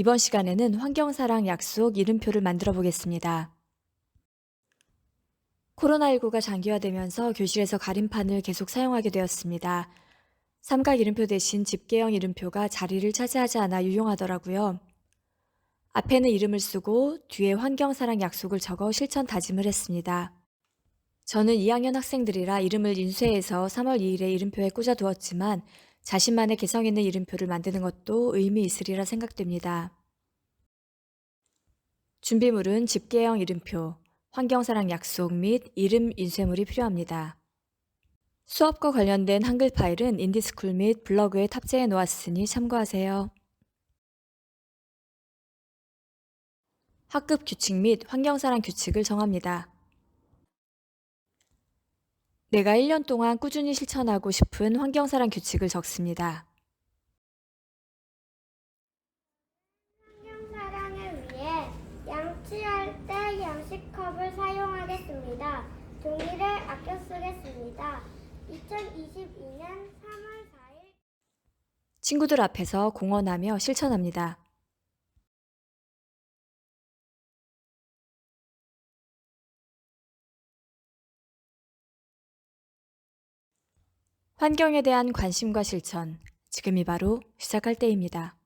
이번 시간에는 환경사랑 약속 이름표를 만들어 보겠습니다. 코로나19가 장기화되면서 교실에서 가림판을 계속 사용하게 되었습니다. 삼각 이름표 대신 집게형 이름표가 자리를 차지하지 않아 유용하더라고요. 앞에는 이름을 쓰고 뒤에 환경사랑 약속을 적어 실천 다짐을 했습니다. 저는 2학년 학생들이라 이름을 인쇄해서 3월 2일에 이름표에 꽂아두었지만 자신만의 개성 있는 이름표를 만드는 것도 의미 있으리라 생각됩니다. 준비물은 집게형 이름표, 환경사랑 약속 및 이름 인쇄물이 필요합니다. 수업과 관련된 한글 파일은 인디스쿨 및 블로그에 탑재해 놓았으니 참고하세요. 학급 규칙 및 환경사랑 규칙을 정합니다. 내가 1년 동안 꾸준히 실천하고 싶은 환경사랑 규칙을 적습니다. 환경 사랑을 위해 양치할 때 양식컵을 사용하겠습니다. 종이를 아껴 쓰겠습니다. 2022년 3월 4일 친구들 앞에서 공언하며 실천합니다. 환경에 대한 관심과 실천, 지금이 바로 시작할 때입니다.